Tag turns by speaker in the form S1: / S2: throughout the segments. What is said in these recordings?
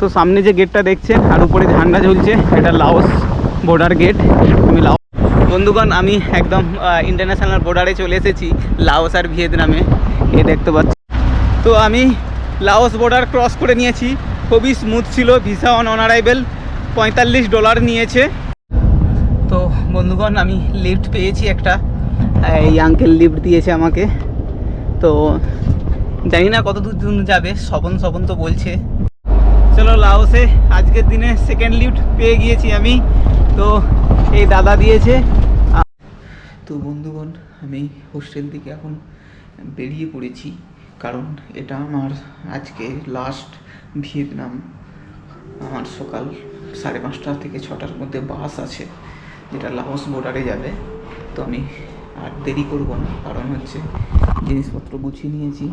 S1: তো সামনে যে গেটটা দেখছেন আর উপরে ঝান্ডা ঝুলছে, এটা লাওস বর্ডার গেট আমি লাও বন্ধুগণ, আমি একদম ইন্টারন্যাশনাল বর্ডারে চলে এসেছি, লাওস আর ভিয়েতনামে। এ দেখতে পাচ্ছি তো আমি লাওস বর্ডার ক্রস করে নিয়েছি। খুবই স্মুথ ছিল ভিসা অন অনারাইভেল পঁয়তাল্লিশ ডলার নিয়েছে। তো বন্ধুগণ, আমি লিফট পেয়েছি একটা। এই আঙ্কেল লিফট দিয়েছে আমাকে। তো জানি না কত দূর যাবে সবন সবন তো বলছে। চলো লাওসে, আজকের দিনে সেকেন্ড লিফট পেয়ে গিয়েছি আমি। তো এই দাদা দিয়েছে। তো বন্ধুগণ, আমি হোস্টেল থেকে এখন বেরিয়ে পড়েছি, কারণ এটা আমার আজকে লাস্ট ভিয়েতনাম। আমার সকাল সাড়ে পাঁচটা থেকে ছটার মধ্যে বাস আছে, যেটা লাওস বর্ডারে যাবে। তো আমি আর দেরি করব না, কারণ হচ্ছে জিনিসপত্র গুছিয়ে নিয়েছি।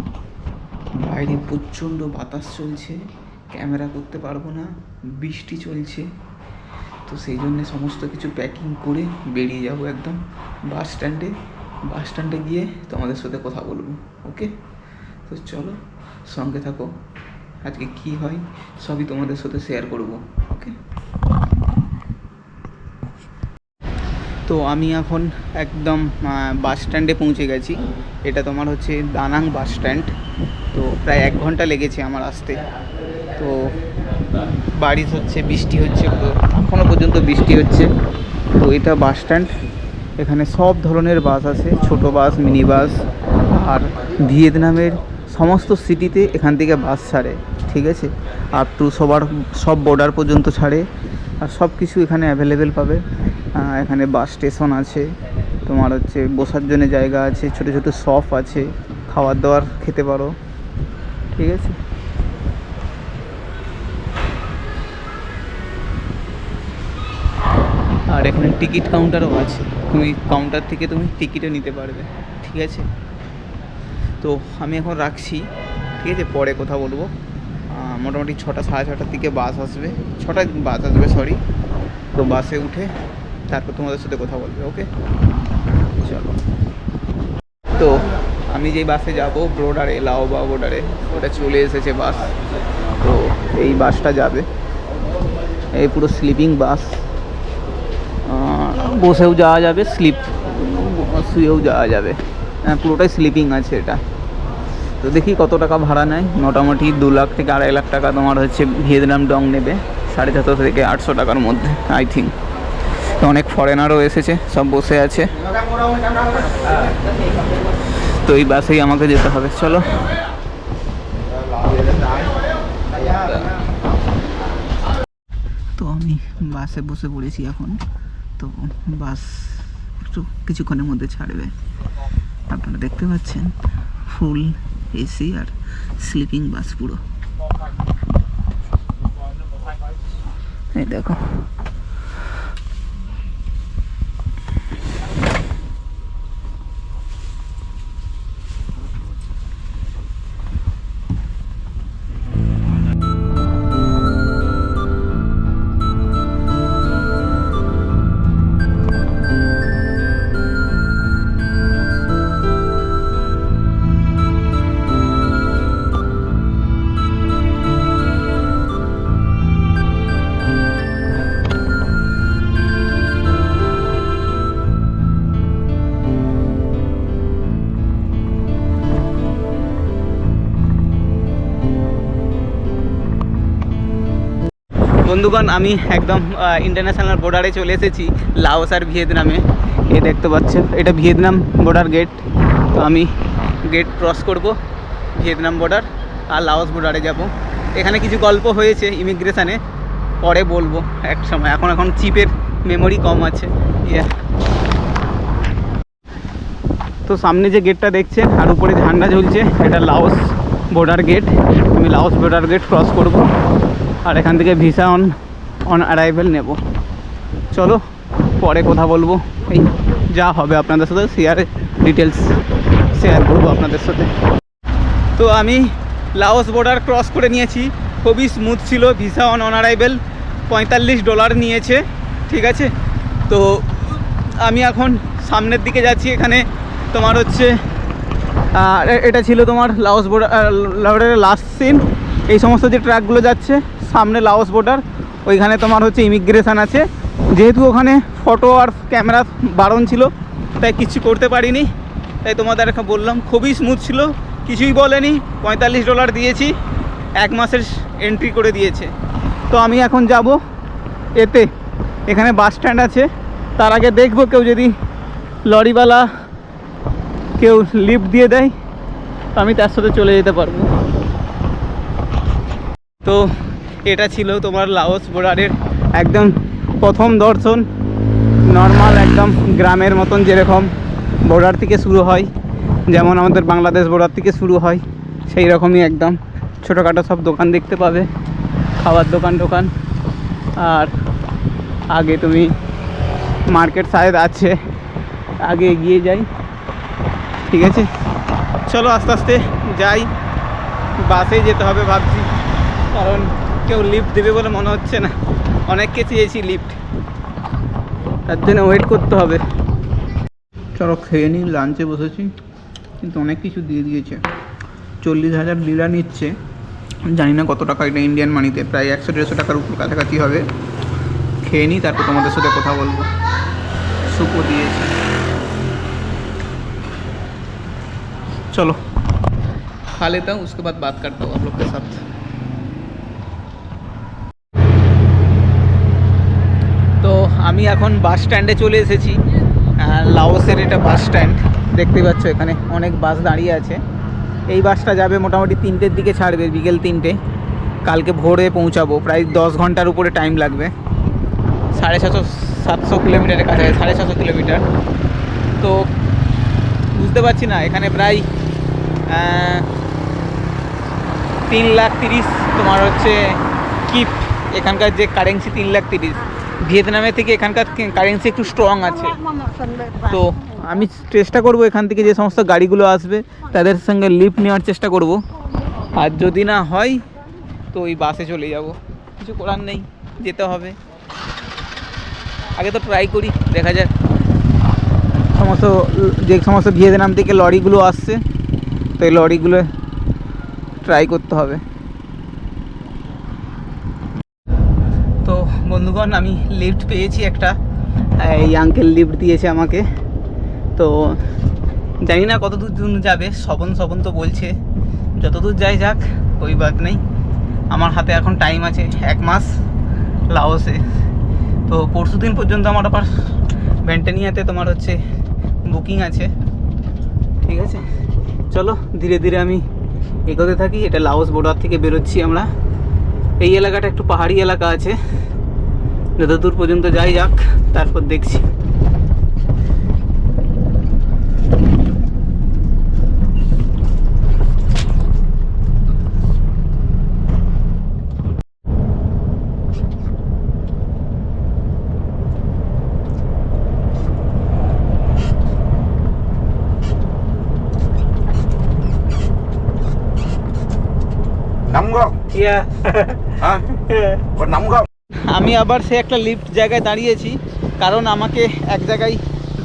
S1: বাইরে প্রচণ্ড বাতাস চলছে। ক্যামেরা করতে পারব না, বৃষ্টি চলছে, তো সেই জন্যে সমস্ত কিছু প্যাকিং করে বেরিয়ে যাব একদম বাস স্ট্যান্ডে বাস স্ট্যান্ডে গিয়ে তোমাদের সাথে কথা বলব ওকে তো চলো, সঙ্গে থাকো। আজকে কি হয় সবই তোমাদের সাথে শেয়ার করব ওকে তো আমি এখন একদম বাস স্ট্যান্ডে পৌঁছে গেছি। এটা তোমার হচ্ছে দানাং বাস স্ট্যান্ড তো প্রায় এক ঘণ্টা লেগেছে আমার আসতে। তো বারিশ হচ্ছে, বৃষ্টি হচ্ছে এখনও পর্যন্ত বৃষ্টি হচ্ছে। তো এটা বাস স্ট্যান্ড। এখানে সব ধরনের বাস আছে। ছোট বাস, মিনি বাস আর ভিয়েতনামের সমস্ত সিটিতে এখান থেকে বাস ছাড়ে, ঠিক আছে? আপ টু সবার, সব বর্ডার পর্যন্ত ছাড়ে। আর সব কিছু এখানে অ্যাভেলেবেল পাবে। এখানে বাস স্টেশন আছে। তোমার হচ্ছে বসার জন্য জায়গা আছে। ছোটো ছোটো শপ আছে। খাবার দাবার খেতে পারো, ঠিক আছে? আর এখানে টিকিট কাউন্টারও আছে। তুমি কাউন্টার থেকে তুমি টিকিটও নিতে পারবে। ঠিক আছে? তো আমি এখন রাখছি। ঠিক আছে? পরে কথা বলব। মোটামুটি ছটা, সাড়ে ছটার দিকে বাস আসবে। ছটায় বাস আসবে সরি তো বাসে উঠে তারপর তোমাদের সাথে কথা বলবে ওকে চলো। তো আমি যেই বাসে যাব ব্রোডারে লাওবা বর্ডারে ওটা চলে এসেছে বাস। তো এই বাসটা যাবে। এই পুরো স্লিপিং বাস। বসেও যাওয়া যাবে স্লিপ শুয়েও যাওয়া যাবে। হ্যাঁ পুরোটাই স্লিপিং আছে এটা। তো দেখি কত টাকা ভাড়া নেয়। মোটামুটি দু লাখ থেকে আড়াই লাখ টাকা তোমার হচ্ছে ভিয়েতনাম ডং নেবে, সাড়ে ছশো থেকে আটশো টাকার মধ্যে আই থিঙ্ক তো অনেক ফরেনারও এসেছে, সব বসে আছে। তো এই বাসেই আমাকে যেতে হবে, চলো। তো আমি বাসে বসে পড়েছি এখন। তো বাস একটু কিছুক্ষণের মধ্যে ছাড়বে। আপনারা দেখতে পাচ্ছেন, ফুল এসি আর স্লিপিং বাস পুরো। এই দেখো। বন্ধুগণ, আমি একদম ইন্টারন্যাশনাল বর্ডারে চলে এসেছি, লাওস আর ভিয়েতনামে। এ দেখতে পাচ্ছেন, এটা ভিয়েতনাম বর্ডার গেট তো আমি গেট ক্রস করব, ভিয়েতনাম বর্ডার আর লাওস বর্ডারে যাব। এখানে কিছু গল্প হয়েছে ইমিগ্রেশানে পরে বলব এক সময়। এখন এখন চিপের মেমোরি কম আছে। ইয়ে তো সামনে যে গেটটা দেখছেন, আর উপরে ঝান্ডা ঝুলছে, এটা লাওস বর্ডার গেট আমি লাওস বর্ডার গেট ক্রস করব। আর এখান থেকে ভিসা অন অন অ্যারাইভেল নেব। চলো, পরে কথা বলব। এই যা হবে আপনাদের সাথে শেয়ারে ডিটেলস শেয়ার করব আপনাদের সাথে। তো আমি লাওস বর্ডার ক্রস করে নিয়েছি। খুবই স্মুথ ছিল ভিসা অন অন অ্যারাইভেল পঁয়তাল্লিশ ডলার নিয়েছে, ঠিক আছে? তো আমি এখন সামনের দিকে যাচ্ছি এখানে। তোমার হচ্ছে এটা ছিল তোমার লাওস বর্ডারের লাস্ট সিন এই সমস্ত যে ট্র্যাকগুলো যাচ্ছে সামনে লাওস বর্ডার ওইখানে তোমার হচ্ছে ইমিগ্রেশন আছে। যেহেতু ওখানে ফটো আর ক্যামেরা বারণ ছিল, তাই কিছু করতে পারিনি। তাই তোমাদের একটা বললাম, খুবই স্মুথ ছিল, কিছুই বলেনি। পঁয়তাল্লিশ ডলার দিয়েছি, এক মাসের এন্ট্রি করে দিয়েছে। তো আমি এখন যাব এতে। এখানে বাস স্ট্যান্ড আছে। তার আগে দেখব কেউ যদি লরিওয়ালা কেউ লিফট দিয়ে দেয় আমি তার সাথে চলে যেতে পারব। তো এটা ছিল তোমার লাওস বর্ডারের একদম প্রথম দর্শন। নর্মাল একদম গ্রামের মতন যেরকম বর্ডার থেকে শুরু হয়, যেমন আমাদের বাংলাদেশ বর্ডার থেকে শুরু হয় সেই রকমই একদম। ছোটোখাটো সব দোকান দেখতে পাবে, খাবার দোকান টোকান। আর আগে তুমি মার্কেট সাইড আছে, আগে এগিয়ে যাই, ঠিক আছে? চলো আস্তে আস্তে যাই, বাসে যেতে হবে ভাবছি, কারণ কেউ লিফট দেবে বলে মনে হচ্ছে না অনেককে চেয়েছি লিফট তার জন্য ওয়েট করতে হবে চলো খেয়ে নিই লাঞ্চে বসেছি কিন্তু অনেক কিছু দিয়ে দিয়েছে চল্লিশ হাজার লিরা নিচ্ছে জানি না কত টাকা এটা ইন্ডিয়ান মানিতে প্রায় একশো দেড়শো টাকার উপর কাছাকাছি হবে খেয়ে নিই তারপর তোমাদের সাথে কথা বলবো সুপো দিয়েছে चलो खा लेता हूँ उसके बाद बात करता हूँ आप लोग के साथ আমি এখন বাস স্ট্যান্ডে চলে এসেছি। লাওসের এটা বাস স্ট্যান্ড দেখতে পাচ্ছ এখানে অনেক বাস দাঁড়িয়ে আছে। এই বাসটা যাবে মোটামুটি তিনটের দিকে ছাড়বে, বিকেল তিনটে। কালকে ভোরে পৌঁছাবো। প্রায় দশ ঘণ্টার উপরে টাইম লাগবে। সাড়ে ছশো সাতশো কিলোমিটারের কাছাকাছি, সাড়ে ছশো কিলোমিটার। তো বুঝতে পারছি না, এখানে প্রায় তিন লাখ তিরিশ তোমার হচ্ছে কিপ এখানকার যে কারেন্সি তিন লাখ তিরিশ। ভিয়েতনামের থেকে এখানকার কারেন্সি একটু স্ট্রং আছে। তো আমি চেষ্টা করব এখান থেকে যে সমস্ত গাড়িগুলো আসবে, তাদের সঙ্গে লিফট নেওয়ার চেষ্টা করব। আর যদি না হয়, তো ওই বাসে চলে যাব। কিছু করার নেই, যেতে হবে। আগে তো ট্রাই করি, দেখা যাক। সমস্ত, যে সমস্ত ভিয়েতনাম থেকে লরিগুলো আসছে, তো এই লরিগুলো ট্রাই করতে হবে তো বন্ধুগণ, আমি লিফট পেয়েছি একটা। এই আঙ্কেল লিফট দিয়েছে আমাকে। তো জানি না কত দূর যাবে সবন সবন তো বলছে। যত দূর যাই যাক ওই বাদ নেই। আমার হাতে এখন টাইম আছে এক মাস লাওসে। তো পরশু দিন পর্যন্ত আমার আবার ভ্যান্টানিয়াতে তোমার হচ্ছে বুকিং আছে। ঠিক আছে? চলো, ধীরে ধীরে আমি এগোতে থাকি। এটা লাওস বর্ডার থেকে বেরোচ্ছি আমরা। এই এলাকাটা একটু পাহাড়ি এলাকা আছে। যত দূর পর্যন্ত যাই যাক তারপর দেখছি
S2: nóng không hả còn nóng không
S1: আমি আবার সে একটা লিফট জায়গায় দাঁড়িয়েছি, কারণ আমাকে এক জায়গায়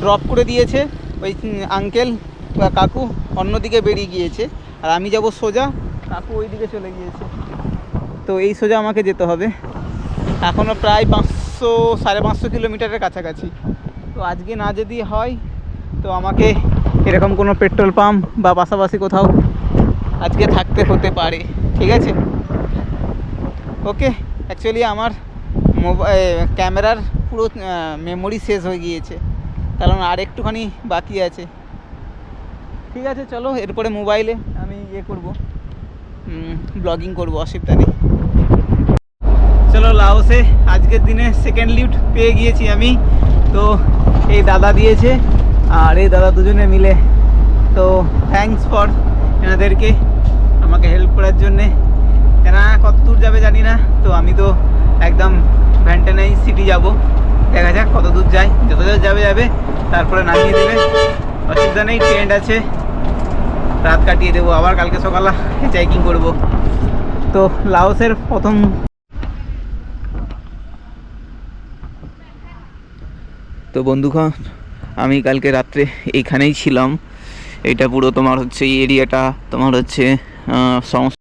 S1: ড্রপ করে দিয়েছে, ওই আঙ্কেল বা কাকু অন্যদিকে বেরিয়ে গিয়েছে। আর আমি যাব সোজা, কাকু ওই দিকে চলে গিয়েছে। তো এই সোজা আমাকে যেতে হবে। এখনও প্রায় পাঁচশো, সাড়ে পাঁচশো কিলোমিটারের কাছাকাছি। তো আজকে না যদি হয়, তো আমাকে এরকম কোনো পেট্রোল পাম্প বা পাশাপাশি কোথাও আজকে থাকতে হতে পারে। ঠিক আছে? ওকে অ্যাকচুয়ালি আমার ক্যামেরার পুরো মেমোরি শেষ হয়ে গিয়েছে। কারণ আর একটুখানি বাকি আছে। ঠিক আছে, চলো, এরপরে মোবাইলে আমি ইয়ে করব। ব্লগিং করব অসুবিধা নেই চলো, লাওসে আজকের দিনে সেকেন্ড লিফট পেয়ে গিয়েছি আমি। তো, এই দাদা দিয়েছে, আর এই দাদা দুজনে মিলে। তো থ্যাঙ্কস ফর এনাদেরকে আমাকে হেল্প করার জন্যে। এনারা কত দূর যাবে জানি না, তো আমি তো একদম ভ্যান্টানাই সিটি যাব। দেখা যাক কত দূর যায় যত দূর যাবে যাবে। তারপরে নামিয়ে দেবে। অসুবিধা নেই ট্রেন্ড আছে। রাত কাটিয়ে দেবো। আবার কালকে সকালে চেকিং করব। তো লাওসের প্রথম তো বন্ধুগণ, আমি কালকে রাত্রে এইখানেই ছিলাম। এটা পুরো তোমার হচ্ছে এই এরিয়াটা তোমার হচ্ছে সমস্ত